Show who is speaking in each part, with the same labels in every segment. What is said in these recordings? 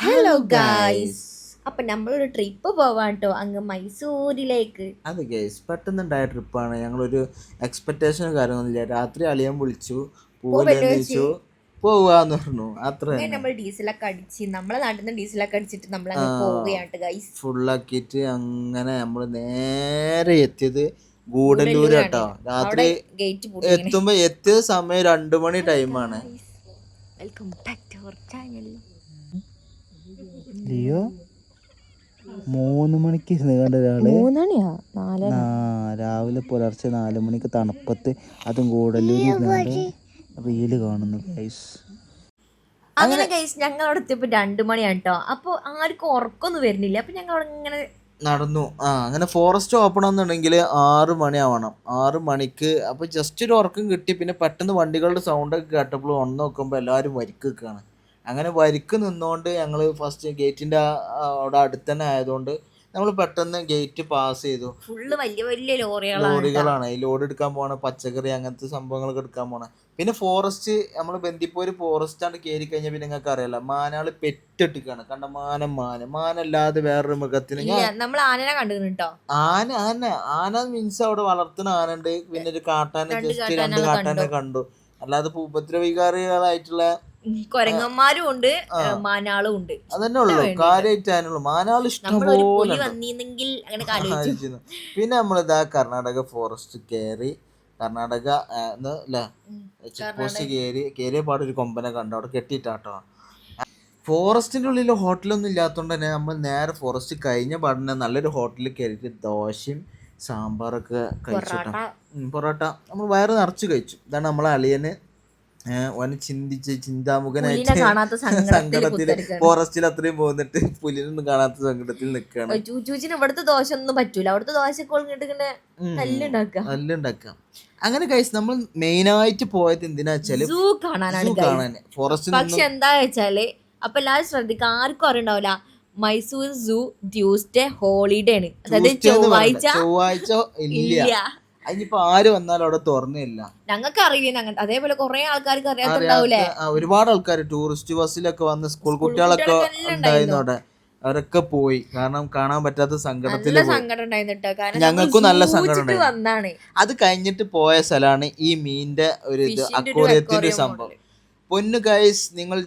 Speaker 1: Hello guys അപ്പൊ നമ്മളൊരു trip പോവാൻ കേട്ടോ അങ്ങ് മൈസൂരിലേക്ക്.
Speaker 2: അതെ ഗൈസ് പെട്ടെന്നുണ്ടായ ട്രിപ്പാണ് ഞങ്ങളൊരു എക്സ്പെക്ടേഷൻ കാര്യമൊന്നുമില്ല രാത്രി അളിയൻ വിളിച്ചു ചോദിച്ചു പോവാന്ന് പറഞ്ഞു. അത്ര
Speaker 1: അങ്ങനെ നമ്മൾ ഡീസലൊക്കെ അടിച്ച് നമ്മളെ നാട്ടിൽ നിന്ന് ഡീസലൊക്കെ അടിച്ചിട്ട് നമ്മൾ അങ്ങ് പോവുകയാണ് ഗൈസ്
Speaker 2: ഫുള്ളാക്കിയിട്ട് അങ്ങനെ നമ്മൾ നേരെ എത്തിയത് ഗൂഡല്ലൂർ കേട്ടോ രാത്രി എത്തുമ്പോ എത്തിയ സമയം രണ്ടു മണി ടൈമാണ്
Speaker 1: welcome back to our channel
Speaker 3: Leo മൂന്ന് മണിക്ക് നീണ്ട ഒരാൾ.
Speaker 1: മൂന്നണിയാ? നാല്
Speaker 3: ആ, രാവിലെ പുലർച്ചെ നാല് മണിക്ക് തണുപ്പത്ത് അതും കൂടല്ലൂർ റീൽ കാണുന്നു ഗൈസ്
Speaker 1: അങ്ങനെ ഗൈസ് ഞങ്ങൾ അവിടെ എത്തിയപ്പോ രണ്ടു മണിയാണ് കേട്ടോ അപ്പൊ ആർക്കും ഉറക്കൊന്നും വരുന്നില്ല. അപ്പൊ ഞങ്ങൾ അവിടെ ഇങ്ങനെ
Speaker 2: നടന്നു. ആ അങ്ങനെ ഫോറസ്റ്റ് ഓപ്പൺ ആണെന്നുണ്ടെങ്കിൽ ആറ് മണിയാവണം ആറ് മണിക്ക് അപ്പോൾ ജസ്റ്റ് ഒരു ഉറക്കം കിട്ടി. പിന്നെ പെട്ടെന്ന് വണ്ടികളുടെ സൗണ്ടൊക്കെ കേട്ടപ്പോൾ ഒന്ന് നോക്കുമ്പോൾ എല്ലാവരും വരിക്ക് നിൽക്കുകയാണ് അങ്ങനെ വരിക്ക് നിന്നുകൊണ്ട് ഞങ്ങൾ ഫസ്റ്റ് ഗേറ്റിന്റെ അവിടെ അടുത്ത് തന്നെ ആയതുകൊണ്ട് നമ്മൾ പെട്ടെന്ന് ഗേറ്റ് പാസ് ചെയ്തു.
Speaker 1: ഫുള്ള് വലിയ വലിയ ലോറികളാണ്
Speaker 2: ലോറികളാണ്. ഈ ലോഡ് എടുക്കാൻ പോണ പച്ചക്കറി അങ്ങനത്തെ സംഭവങ്ങളൊക്കെ എടുക്കാൻ പോണ. പിന്നെ ഫോറസ്റ്റ് നമ്മൾ ബന്ദിപ്പോര് ഫോറസ്റ്റ് ആണ് കയറി കഴിഞ്ഞാൽ പിന്നെ നിങ്ങൾക്ക് അറിയാലോ മാനാൾ പെറ്റിട്ടിക്കാണ്. കണ്ട മാനം മാന. മാനല്ലാതെ വേറൊരു മൃഗത്തിന്.
Speaker 1: നമ്മൾ ആനനെ കണ്ടു കേട്ടോ.
Speaker 2: ആന ആന. ആന മീൻസ് അവിടെ വളർത്തുന്ന ആന ഉണ്ട് പിന്നെ ഒരു കാട്ടാന ജസ്റ്റ് രണ്ട് കാട്ടാനെ കണ്ടു. അല്ലാതെ ഉപദ്രവികാരികളായിട്ടുള്ള
Speaker 1: കൊരങ്ങന്മാരും ഉണ്ട് മാനാളും ഉണ്ട്.
Speaker 2: അതന്നെ ഉള്ളു കാര്യമായിട്ട് അതിനുള്ളൂ മാനാൾ ഇഷ്ടം
Speaker 1: നമ്മളൊരു
Speaker 2: പോലെ
Speaker 1: പുലി
Speaker 2: ഉണ്ട്.
Speaker 1: വന്നിരുന്നെങ്കിൽ അങ്ങനെ ആലോചിച്ചു
Speaker 2: ആലോചിക്കുന്നു. പിന്നെ നമ്മളിതാ കർണാടക ഫോറസ്റ്റ് കയറി കർണാടക അല്ലേ ചെക്ക് പോസ്റ്റ് കയറി കയറിയ പാട് ഒരു കൊമ്പനെ കണ്ടു. അവിടെ കെട്ടിയിട്ടാട്ടോ. ഫോറസ്റ്റിന്റെ ഉള്ളിൽ ഹോട്ടലൊന്നും ഇല്ലാത്തതുകൊണ്ട് തന്നെ നമ്മൾ നേരെ ഫോറസ്റ്റ് കഴിഞ്ഞ പാടിനെ നല്ലൊരു ഹോട്ടലിൽ കയറിയിട്ട് ദോശയും സാമ്പാറൊക്കെ കഴിച്ചു പൊറോട്ട. നമ്മൾ വയറ് നിറച്ച് കഴിച്ചു. ഇതാണ് നമ്മളെ അളിയന് ഓന് ചിന്തിച്ച് ചിന്താമുഖനായിട്ട്
Speaker 1: സങ്കടത്തിൽ സങ്കടത്തിൽ
Speaker 2: ഫോറസ്റ്റിൽ അത്രയും പോന്നിട്ട് പുലിനൊന്നും കാണാത്ത സങ്കടത്തിൽ നിൽക്കുകയാണ്
Speaker 1: ചൂച്ചൂച്ചിന് ഇവിടുത്തെ ദോശ ഒന്നും പറ്റൂല. അവിടുത്തെ കല്ലുണ്ടാക്കുക
Speaker 2: നല്ലുണ്ടാക്കാം അങ്ങനെ കഴിച്ച് നമ്മൾ മെയിൻ ആയിട്ട് പോയത് എന്തിനാ
Speaker 1: വെച്ചാൽ.
Speaker 2: കാണാൻ ഫോറസ്റ്റിൽ
Speaker 1: പക്ഷെ എന്താ വെച്ചാൽ അപ്പൊ എല്ലാവരും ശ്രദ്ധിക്കുക ആർക്കും അറിയണ്ടാവില്ല. മൈസൂർ സൂ ട്യൂസ്ഡേ ഹോളിഡേ ആണ് അതായത് ചൊവ്വാഴ്ച
Speaker 2: ചൊവ്വാഴ്ച ഇല്ല. അതിനിപ്പോ ആര് വന്നാലും അവിടെ തുറന്നില്ല.
Speaker 1: ഞങ്ങൾക്ക് അറിയില്ല അതേപോലെ കുറെ ആൾക്കാർക്ക് അറിയാത്തുണ്ടാവൂലേ?
Speaker 2: അറിയാത്ത- ഒരുപാട് ആൾക്കാർ ടൂറിസ്റ്റ് ബസ്സിലൊക്കെ വന്ന് സ്കൂൾ കുട്ടികളൊക്കെ ഉണ്ടായിരുന്നു അവിടെ. അവരൊക്കെ പോയി. കാരണം കാണാൻ പറ്റാത്ത സങ്കടത്തിൽ ഞങ്ങൾക്കും നല്ല സങ്കടം അത് കഴിഞ്ഞിട്ട് പോയ സ്ഥലമാണ് ഈ മീന്റെ ഒരു ഇത് അക്വോറിയത്തിന്റെ സംഭവം. പൊന്നു ഗൈസ് നിങ്ങൾ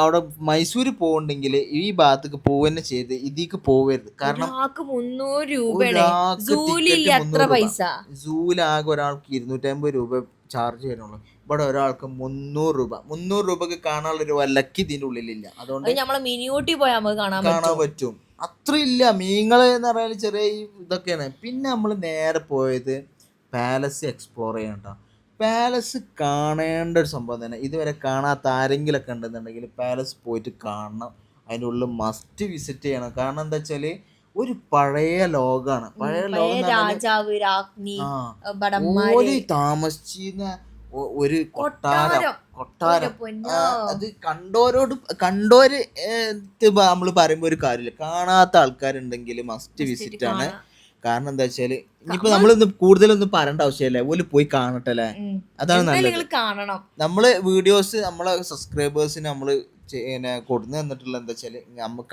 Speaker 2: അവിടെ മൈസൂര് പോകണ്ടെങ്കിൽ ഈ ഭാഗത്തേക്ക് പോവന്നെ ചെയ്ത് ഇതിക്ക് പോവരുത്. കാരണം
Speaker 1: ആകെ മുന്നൂറ് രൂപയാണ്
Speaker 2: ഒരാൾക്ക്
Speaker 1: സൂലില്ല
Speaker 2: ticket
Speaker 1: എത്ര
Speaker 2: 300
Speaker 1: പൈസ?
Speaker 2: സൂലാകെ ഒരാൾക്ക് ഇരുന്നൂറ്റമ്പത് രൂപ ചാർജ് ചെയ്യുന്നുള്ളൂ ഇവിടെ ഒരാൾക്ക് മുന്നൂറ് രൂപ. മുന്നൂറ് രൂപക്ക് കാണാനുള്ള ഒരു വല്ലക്ക് ഇതിന്റെ ഉള്ളിലില്ല. അതുകൊണ്ട്
Speaker 1: അത് നമ്മളെ മിനിയൂട്ടി പോയാൽ നമുക്ക് കാണാൻ
Speaker 2: കാണാൻ
Speaker 1: പറ്റും.
Speaker 2: അത്രയില്ല. അത്ര ഇല്ല മീങ്ങൾ എന്ന് പറഞ്ഞാൽ ചെറിയ ഇതൊക്കെയാണ്. പിന്നെ നമ്മൾ നേരെ പോയത് പാലസ് എക്സ്പ്ലോർ ചെയ്യാൻ കേട്ടോ പാലസ് കാണേണ്ട ഒരു സംഭവം തന്നെ. ഇതുവരെ കാണാത്ത ആരെങ്കിലൊക്കെ ഉണ്ടെന്നുണ്ടെങ്കിൽ പാലസ് പോയിട്ട് കാണണം. അതിന്റെ ഉള്ളിൽ മസ്റ്റ് വിസിറ്റ് ചെയ്യണം. കാരണം എന്താ വെച്ചാൽ ഒരു പഴയ ലോകമാണ് പഴയ ലോകം
Speaker 1: രാജാവ് രാജ്ഞി
Speaker 2: താമസിച്ചിരുന്ന ഒരു കൊട്ടാരം.
Speaker 1: കൊട്ടാരം.
Speaker 2: അത് കണ്ടോരോട് കണ്ടോര് നമ്മൾ പറയുമ്പോ ഒരു കാര്യമില്ല. കാണാത്ത ആൾക്കാരുണ്ടെങ്കിൽ മസ്റ്റ് വിസിറ്റ് ആണ്. കാരണം എന്താ വെച്ചാൽ ഇനിയിപ്പോ നമ്മളൊന്ന് കൂടുതലൊന്നും പറയേണ്ട ആവശ്യമില്ല. ഓൽ പോയി കാണട്ടെ അല്ലേ അതാണ് നല്ലത്.
Speaker 1: നിങ്ങൾ കാണണം.
Speaker 2: നമ്മൾ വീഡിയോസ് നമ്മളെ സബ്സ്ക്രൈബേഴ്സിന് നമ്മൾ പിന്നെ കൊടുന്നു തന്നിട്ടുള്ള എന്താ വെച്ചാൽ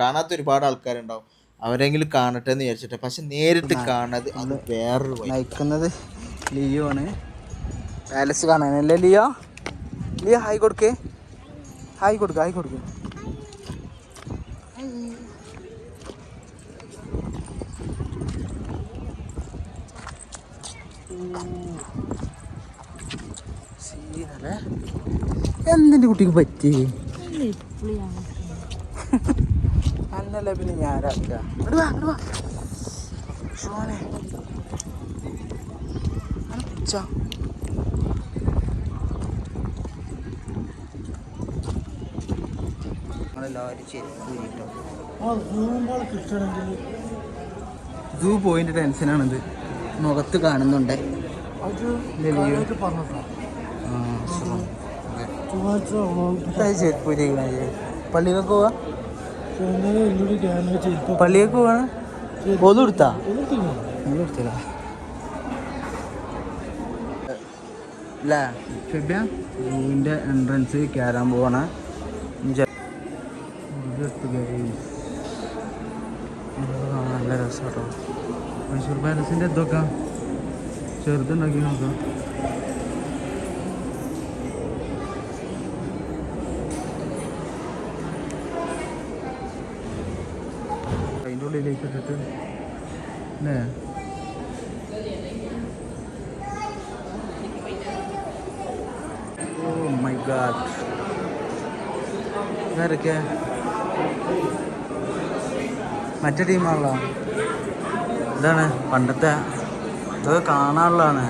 Speaker 2: കാണാത്ത ഒരുപാട് ആൾക്കാരുണ്ടാവും. അവരെങ്കിലും കാണട്ടെ എന്ന് വിചാരിച്ചിട്ട്. പക്ഷെ നേരിട്ട് കാണുന്നത് അത് വേറൊരു.
Speaker 3: നയിക്കുന്നത് ലിയോ ആണ്. പാലസ് കാണാനല്ലേ ലിയോ? ലിയോ ഹായ് കൊടുക്കേ. ഹായ് കൊടുക്ക ഹായ് കൊടുക്ക. എന്തിന്റെ കുട്ടിക്ക് പറ്റി? അന്നല്ല പിന്നെ ഞാനാക്ക. സൂ പോയിന്റ് ടെൻഷനാണിത്. മുഖത്ത് കാണുന്നുണ്ട്. സുഖം. പള്ളിയിലൊക്കെ പോവാ? പള്ളിയൊക്കെ പോവാണ്? ഒന്നും എടുത്താ? ഒന്നും എടുത്തില്ല. അല്ലേ ഫെബ്യ സൂവിന്റെ എൻട്രൻസ് കയറാൻ പോവാണ്. നല്ല രസം കേട്ടോ മൈസൂർ പാലസിന്റെ ഇതൊക്കെ. ചെറുതുണ്ടാക്കി നോക്കാം അതിന്റെ ഇട്ടിട്ട് അല്ലേ ഓ മൈ ഗാഡ് ഇതാരൊക്കെ? മറ്റേ ടീമാണല്ലോ. ഇതാണ് പണ്ടത്തെ. ഇതൊക്കെ കാണാനുള്ളതാണ്.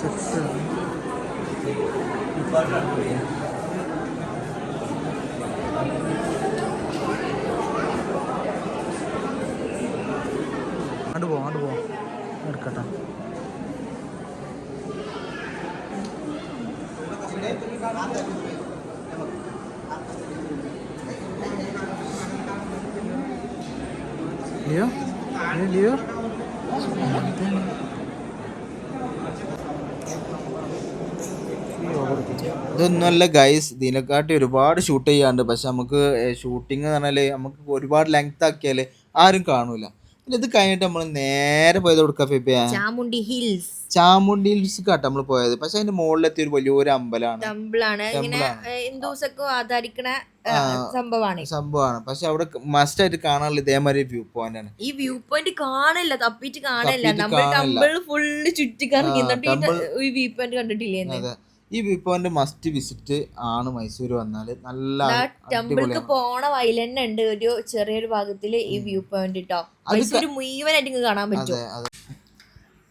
Speaker 3: സെക്സ് അങ്ങോട്ട് പോവാം അങ്ങോട്ട് പോവാം എടുക്കട്ടെ ലിയോ ഏ, ലിയോ
Speaker 2: ഇതൊന്നുമല്ല ഗൈസ് ഇതിനെക്കാട്ടി ഒരുപാട് ഷൂട്ട് ചെയ്യാണ്ട് പക്ഷെ നമുക്ക് ഷൂട്ടിങ് എന്ന് പറഞ്ഞാൽ നമുക്ക് ഒരുപാട് ലെങ്ത് ആക്കിയാൽ ആരും കാണൂല. പിന്നെ ഇത് കഴിഞ്ഞിട്ട് നമ്മൾ നേരെ പോയത് കൊടുക്കുക ഫിബിയ?
Speaker 1: ചാമുണ്ടി ഹിൽസ്.
Speaker 2: ചാമുണ്ടി ഹിൽസ് കാട്ട് നമ്മൾ പോയത്. പക്ഷെ അതിന്റെ മുകളിലെത്തിയ ഒരു വലിയൊരു അമ്പലമാണ്
Speaker 1: ടെമ്പിളാണ് ഇങ്ങനെ ഹിന്ദുസൊക്കെ ആധാരിക്കണ. സംഭവമാണ്
Speaker 2: സംഭവമാണ് പക്ഷെ അവിടെ മസ്റ്റ് ആയിട്ട് കാണാനുള്ള ഇതേമാതിരി വ്യൂ പോയിന്റ് ആണ്.
Speaker 1: ഈ വ്യൂ പോയിന്റ് കാണില്ല തപ്പിട്ട് കാണില്ല നമ്മൾ. ടെമ്പിൾ ഫുള്ള് ചുറ്റി കറങ്ങി ഈ വ്യൂ പോയിന്റ് കണ്ടിട്ടില്ലേ
Speaker 2: അതെ. ഈ വ്യൂ പോയിന്റ് മസ്റ്റ് വിസിറ്റ് ആണ് മൈസൂർ വന്നാൽ നല്ല
Speaker 1: ടെമ്പിൾക്ക് പോണ വഴിയിൽ തന്നെ ഉണ്ട്. ഒരു ചെറിയൊരു ഭാഗത്തിൽ ഈ വ്യൂ പോയിന്റ് കേട്ടോ മൈസൂർ മുഴുവനായിട്ട് കാണാൻ പറ്റും.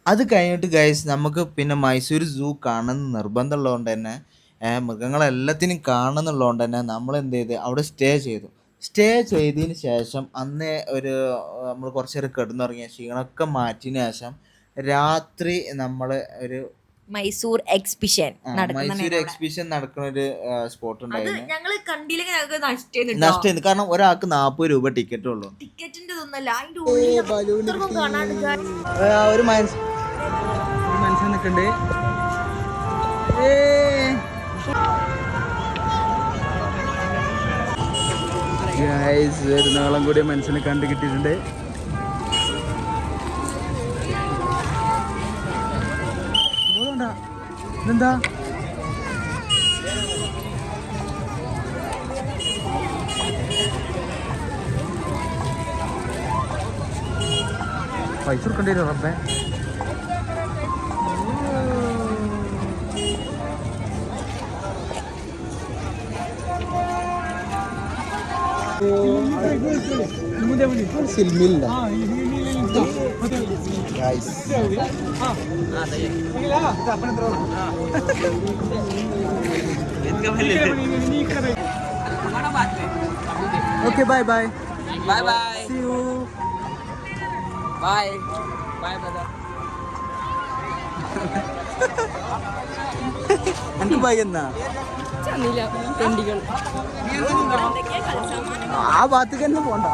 Speaker 2: അതെ കഴിഞ്ഞിട്ട് ഗൈസ് നമുക്ക് പിന്നെ മൈസൂർ സൂ കാണുന്ന നിർബന്ധമുള്ളതുകൊണ്ട് തന്നെ മൃഗങ്ങളെല്ലാത്തിനും കാണുന്നുള്ളതുകൊണ്ട് തന്നെ നമ്മൾ എന്ത് ചെയ്ത് അവിടെ സ്റ്റേ ചെയ്തു. സ്റ്റേ ചെയ്തതിന് ശേഷം അന്ന് ഒരു നമ്മൾ കുറച്ച് നേരം കിടന്നുറങ്ങിയ ക്ഷീണമൊക്കെ മാറ്റിയതിന് ശേഷം രാത്രി നമ്മൾ ഒരു
Speaker 1: മൈസൂർ എക്സിബിഷൻ നടക്കുന്ന
Speaker 2: മൈസൂർ എക്സിബിഷൻ നടക്കുന്ന ഒരു സ്പോട്ട്
Speaker 1: അത്
Speaker 2: ഉണ്ടായിരുന്നു.
Speaker 1: ഞങ്ങൾ കണ്ടില്ലെങ്കിൽ ഞങ്ങൾക്ക് നഷ്ടം
Speaker 2: കാരണം ഒരാൾക്ക് നാൽപ്പത് രൂപ ടിക്കറ്റ് ഉള്ളൂ.
Speaker 1: ടിക്കറ്റിന്റെ ഇതൊന്നല്ല അതിന്റെ ഉള്ളിൽ അത്രക്കും കാണാണ്ട്
Speaker 3: ഒരു മനുഷ്യൻ നിൽക്കണ്ട് ഗൈസ് നാളം കൂടി മനസ്സിനെ കണ്ടു കിട്ടിയിട്ടുണ്ട്? ഇതെന്താ? പൈസ കൊടുക്കേണ്ടി വരും റബ്ബേ. Okay
Speaker 4: bye bye
Speaker 3: bye
Speaker 4: bye bye bye
Speaker 3: എന്ത് ബൈ എന്നാ ആ ഭാഗത്തേക്ക് തന്നെ പോണ്ട.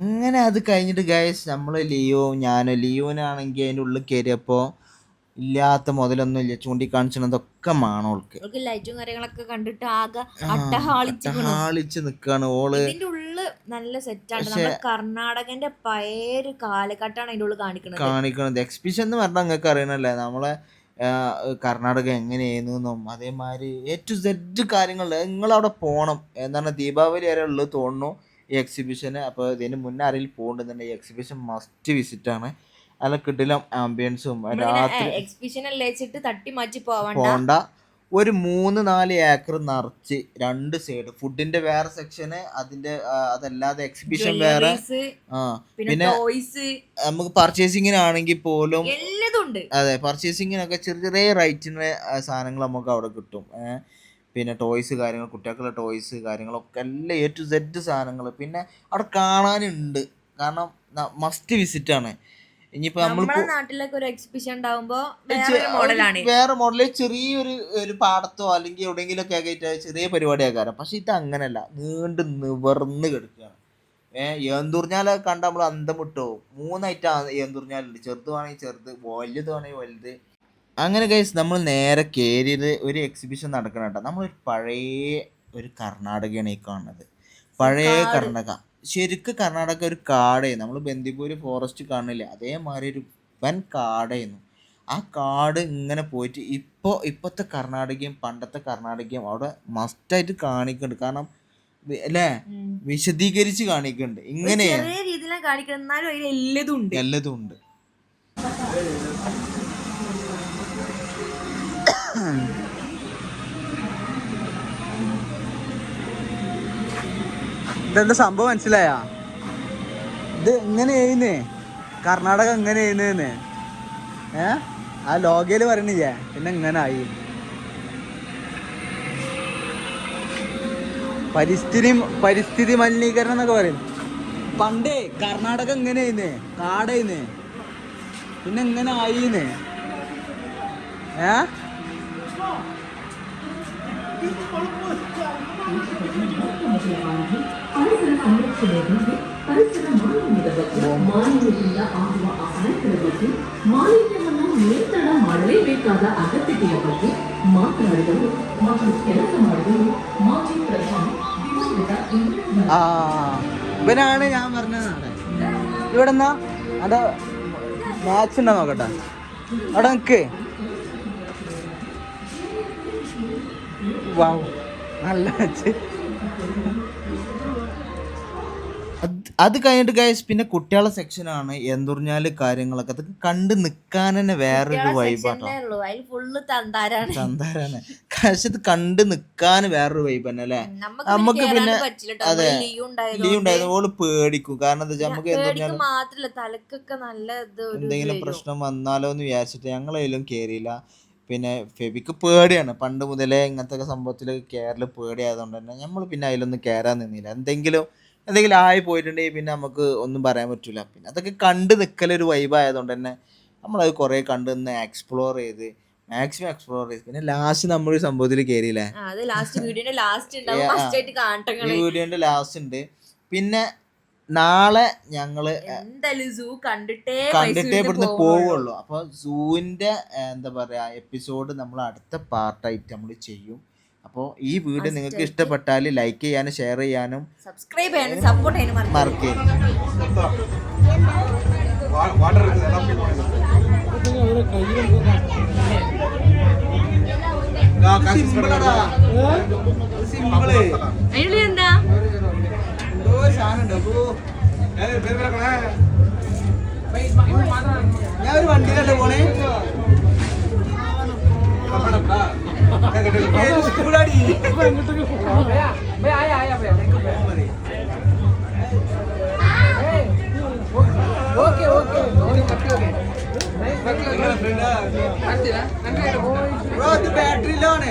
Speaker 2: അങ്ങനെ അത് കഴിഞ്ഞിട്ട് ഗൈസ് നമ്മൾ ലിയോ ഞാനോ ലിയോനാണെങ്കിൽ അതിന്റെ ഉള്ളിൽ കയറിയപ്പോൾ ഇല്ലാത്ത മുതലൊന്നും ഇല്ല. ചൂണ്ടിക്കാണിച്ചതൊക്കെ മാണോൾക്ക്.
Speaker 1: ലൈറ്റും കാര്യങ്ങളൊക്കെ കണ്ടിട്ട് ആകെ അട്ടഹാളിച്ച്
Speaker 2: ഹാളിച്ച് നിൽക്കാണ്
Speaker 1: ഓൾ. ഉള്ളിൽ നല്ല സെറ്റാണ് കർണാടകന്റെ പഴയൊരു കാലഘട്ടമാണ് അതിന്റെ ഉള്ളിൽ കാണിക്കുന്നത്
Speaker 2: കാണിക്കണത്. എക്സിബിഷൻ എന്ന് പറഞ്ഞാൽ നിങ്ങൾക്ക് അറിയണല്ലേ? നമ്മളെ കർണാടക എങ്ങനെയായിരുന്നു എന്നും അതേമാതിരി എ ടു സെഡ് കാര്യങ്ങൾ നിങ്ങളവിടെ പോകണം എന്താണ് ദീപാവലി വരെ ഉള്ളത് തോന്നുന്നു ഈ എക്സിബിഷന് അപ്പോൾ ഇതിന് മുന്നേ ആരെങ്കിലും പോകേണ്ടതുണ്ട് ഈ എക്സിബിഷൻ മസ്റ്റ് വിസിറ്റ് ആണ്. നല്ല കിടിലം ആംബിയൻസും രാത്രി
Speaker 1: എക്സിബിഷൻ വെച്ചിട്ട് തട്ടി മാറ്റി പോവണ്ട.
Speaker 2: ഒരു മൂന്ന് നാല് ഏക്കർ നിറച്ച് രണ്ട് സൈഡ് ഫുഡിന്റെ വേറെ സെക്ഷന് അതിന്റെ അതല്ലാതെ എക്സിബിഷൻ വേറെ. ആ
Speaker 1: പിന്നെ
Speaker 2: നമുക്ക് പർച്ചേസിങ്ങിനാണെങ്കിൽ പോലും അതെ പർച്ചേസിങ്ങിനൊക്കെ ചെറിയ ചെറിയ റൈറ്റിന്റെ സാധനങ്ങൾ നമുക്ക് അവിടെ കിട്ടും. പിന്നെ ടോയ്സ് കാര്യങ്ങൾ കുട്ടികൾക്കുള്ള ടോയ്സ് കാര്യങ്ങളൊക്കെ എല്ലാം എ ടു സെഡ് സാധനങ്ങൾ. പിന്നെ അവിടെ കാണാനുണ്ട്. കാരണം മസ്റ്റ് വിസിറ്റ് ആണ്.
Speaker 1: നാട്ടിലൊക്കെ ഒരു എക്സിബിഷൻ ഉണ്ടാവുമ്പോ മോഡലാണ്.
Speaker 2: വേറെ മോഡൽ ചെറിയൊരു ഒരു പാടത്തോ അല്ലെങ്കിൽ എവിടെയെങ്കിലും ഒക്കെ ആയിട്ട് ചെറിയ പരിപാടിയാക്കാരം. പക്ഷെ ഇത് അങ്ങനല്ല നീണ്ട് നിവർന്ന് കിടക്കുകയാണ് ഏഹ് ഏന്തൂർഞ്ഞാലൊക്കെ കണ്ട നമ്മൾ അന്തം വിട്ടോ മൂന്നായിട്ടാണ് ഏന്തൂർഞ്ഞാലുണ്ട് ചെറുത് വേണമെങ്കിൽ ചെറുത് വലുത് വേണമെങ്കിൽ വലുത്. അങ്ങനെ ഗൈസ് നമ്മൾ നേരെ കയറിയത് ഒരു എക്സിബിഷൻ നടക്കണം കേട്ടോ. നമ്മളൊരു പഴയ ഒരു കർണാടകയാണ് ഈ കാണുന്നത്. പഴയ കർണാടക. ശരിക്കും കർണാടക ഒരു കാടായിരുന്നു നമ്മൾ ബന്ദിപ്പൂർ ഫോറസ്റ്റ് കാണില്ല അതേമാതിരി ഒരു വൻ കാടായിരുന്നു ആ കാട് ഇങ്ങനെ പോയിട്ട് ഇപ്പോൾ ഇപ്പോഴത്തെ കർണാടകയും പണ്ടത്തെ കർണാടകയും അവിടെ മസ്റ്റായിട്ട് കാണിക്കുന്നുണ്ട് കാരണം അല്ലേ? വിശദീകരിച്ച് കാണിക്കുന്നുണ്ട് ഇങ്ങനെ
Speaker 1: എല്ലാതും ഉണ്ട്.
Speaker 3: ഇതെന്താ സംഭവം മനസ്സിലായ? ഇത് ഇങ്ങനെ ചെയ്യുന്നേ. കർണാടക ഇങ്ങനെ ചെയ്യുന്നേന്ന്. ഏ? ആ ലോകയിൽ പറയണില്ലേ? പിന്നെ ഇങ്ങനെ ആയി. പരിസ്ഥിതി പരിസ്ഥിതി മലിനീകരണം എന്നൊക്കെ പറയും. പണ്ടേ കർണാടക ഇങ്ങനെ ചെയ്യുന്നേ. കാടായിന്ന് പിന്നെ ഇങ്ങനെ ആയിന്ന് ഏ?
Speaker 5: ಪರಿಸರ ಸಂರಕ್ಷಣೆಗಾಗಿ ಪರಿಸರ ಮಾಲಿನ್ಯದ ಬಗ್ಗೆ ಮಾಲಿನ್ಯದಿಂದ ಆಗುವ ಅಪಾಯಗಳ ಬಗ್ಗೆ ಮಾಲಿನ್ಯವನ್ನು ನಿಯಂತ್ರಣ ಮಾಡಲೇಬೇಕಾದ ಅಗತ್ಯತೆಯ ಬಗ್ಗೆ ಮಾತನಾಡಿದರು ಮತ್ತು ಕೆಲಸ ಮಾಡಿದರು ಮಾಜಿ ಪ್ರಧಾನಿ ದಿವಂಗತ ಇಂದಿರಾ
Speaker 3: ആ ഇവനാണ് ഞാൻ പറഞ്ഞത് നാളെ ഇവിടെ എന്നാ അതാ മാച്ച് ഉണ്ടോ നോക്കട്ടെ അവിടെ നിക്ക് വാവ് നല്ല
Speaker 2: അത് കഴിഞ്ഞിട്ട് ഗൈസ് പിന്നെ കുട്ടികളെ സെക്ഷനാണ് എന്തുറിഞ്ഞാൽ കാര്യങ്ങളൊക്കെ. അതൊക്കെ കണ്ട് നിക്കാൻ തന്നെ വേറൊരു വൈബാട്ടോ
Speaker 1: തന്താരാണ്.
Speaker 2: പക്ഷെ ഇത് കണ്ട് നിക്കാൻ വേറൊരു വൈബ് തന്നെ അല്ലേ? നമുക്ക് പിന്നെ അതെ.
Speaker 1: ലീവ്
Speaker 2: ഉണ്ടായത് ഓൾ പേടിക്കും. കാരണം എന്താ വെച്ചാൽ നമുക്ക്
Speaker 1: പേടിക്ക്
Speaker 2: എന്തുറിഞ്ഞാലും
Speaker 1: മാത്രല്ല തലക്കൊക്കെ നല്ല
Speaker 2: എന്തെങ്കിലും പ്രശ്നം വന്നാലോ എന്ന് വിചാരിച്ചിട്ട് ഞങ്ങളതിലും കയറിയില്ല പിന്നെ ഫെബിക്ക് പേടിയാണ്. പണ്ട് മുതലേ ഇങ്ങനത്തെ സംഭവത്തിൽ കേരള പേടിയായതുകൊണ്ട് തന്നെ നമ്മൾ പിന്നെ അതിലൊന്നും കയറാൻ നിന്നില്ല. എന്തെങ്കിലും എന്തെങ്കിലും ആയി പോയിട്ടുണ്ടെങ്കിൽ പിന്നെ നമുക്ക് ഒന്നും പറയാൻ പറ്റില്ല പിന്നെ അതൊക്കെ കണ്ട് നിൽക്കലൊരു വൈബായതുകൊണ്ട് തന്നെ നമ്മളത് കുറേ കണ്ട് നിന്ന് എക്സ്പ്ലോർ ചെയ്ത് മാക്സിമം എക്സ്പ്ലോർ ചെയ്ത്. പിന്നെ ലാസ്റ്റ് നമ്മളൊരു സംഭവത്തിൽ കയറിയില്ലേ
Speaker 1: വീഡിയോന്റെ ലാസ്റ്റ്
Speaker 2: ഉണ്ട്. പിന്നെ നാളെ ഞങ്ങൾ
Speaker 1: എന്തായാലും സൂ കണ്ടിട്ടേ
Speaker 2: കണ്ടിട്ടേ ഇവിടുന്ന്
Speaker 1: പോവുള്ളൂ.
Speaker 2: അപ്പൊ സൂവിന്റെ എന്താ പറയാ എപ്പിസോഡ് നമ്മൾ അടുത്ത പാർട്ടായിട്ട് നമ്മൾ ചെയ്യും. അപ്പോൾ ഈ വീഡിയോ നിങ്ങൾക്ക് ഇഷ്ടപ്പെട്ടാൽ ലൈക്ക് ചെയ്യാനും ഷെയർ ചെയ്യാനും
Speaker 1: സബ്സ്ക്രൈബ് ചെയ്യാനും സപ്പോർട്ട് ചെയ്യാനും മറക്കരുത്.
Speaker 2: മറക്കരുത്
Speaker 3: സിമ്പിൾ
Speaker 1: അതിനുള്ളിൽ എന്താ
Speaker 3: എന്തോ സാധനം ഞാൻ ഒരു വണ്ടിയിലല്ലേ പോണേ സ്കൂളാടി ബ്രോ ഇത് ബാറ്ററിയിലാണ്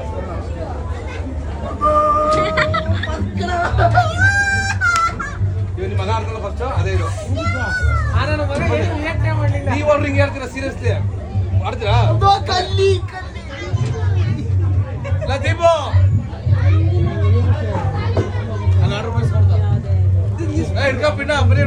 Speaker 4: கை ஓடுறீங்க இருக்கிற சீரியஸ்லி அடுத்துடா கல்லி லதீபோ இருக்கா பின்னா அப்படியே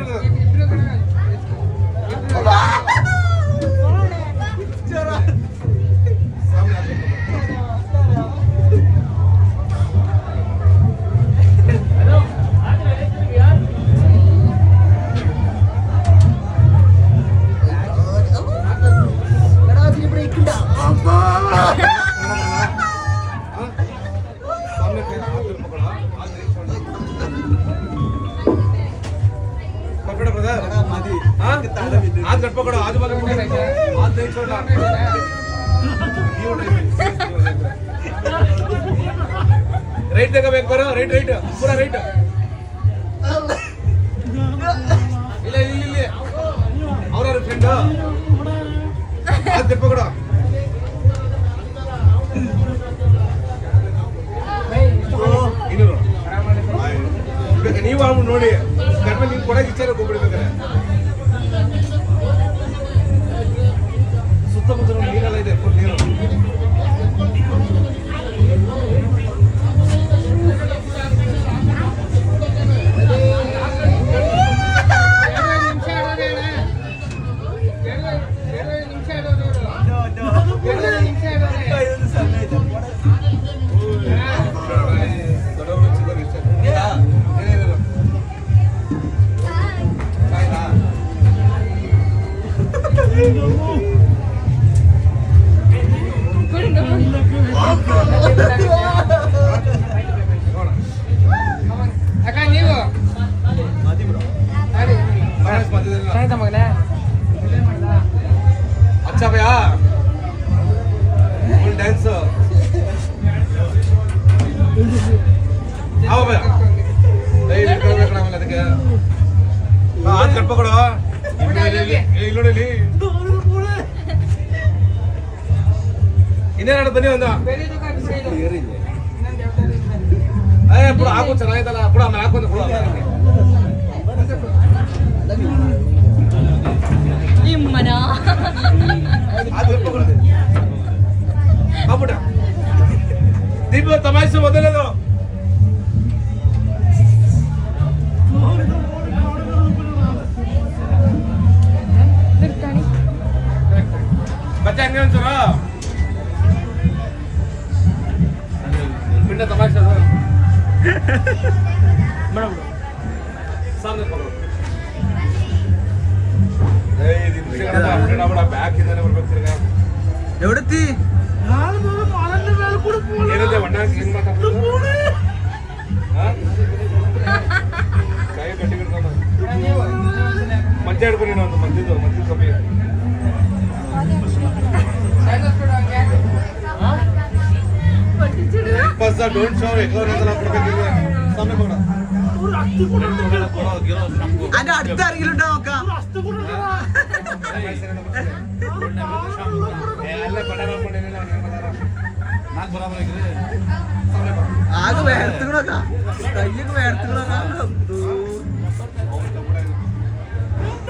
Speaker 4: देखो कड़ा ಹೋಗ್ಬೇಕು ಅದಕ್ಕೆ ಹಾಲು ಕಟ್ಬೇಕೊಡ ಇಲ್ಲಿ ನೋಡಿ ಇನ್ನೇನು ಬನ್ನಿ ಒಂದು ಏ ಬಿಡು ಹಾಕು ಚೆನ್ನಾಗಿದ್ದಲ್ಲ ಬಿಡು ಆಮೇಲೆ ಹಾಕು ಬಿಡು ನಿಮ್ಮನ ಹಾಕ್ಬಿಟ್ಟ ದೀಪ ತಮಾಷೆ ಮೊದಲೇದು ಮಜ್ಜ ಹಿಡ್ಕೊಂಡು ನೀನು ಒಂದು ಮಜ್ಜಿದು ಮಜ್ಜಿದ ಕಮ್ಮಿ ಪಸ್ ಡೋಂಟ್ ಶೋ ಎಕ್ಲೋರ್ ಅಂತ ಕೊಡ್ಬೇಕಿಲ್ಲ ಸಮಯ ಕೊಡ
Speaker 3: അതിന്റെ അടുത്ത ആരെങ്കിലും ഉണ്ടോ നോക്കാം
Speaker 4: ಎಲ್ಲ ಬಡ ಮಾಡ್ಕೊಂಡಿಲ್ಲ ನಾಲ್ಕು ಬರಾಬರ್
Speaker 3: ആകെ വേർത്തുകളൊക്കെ കയ്യൊക്കെ വേർത്തുകളൊക്കെ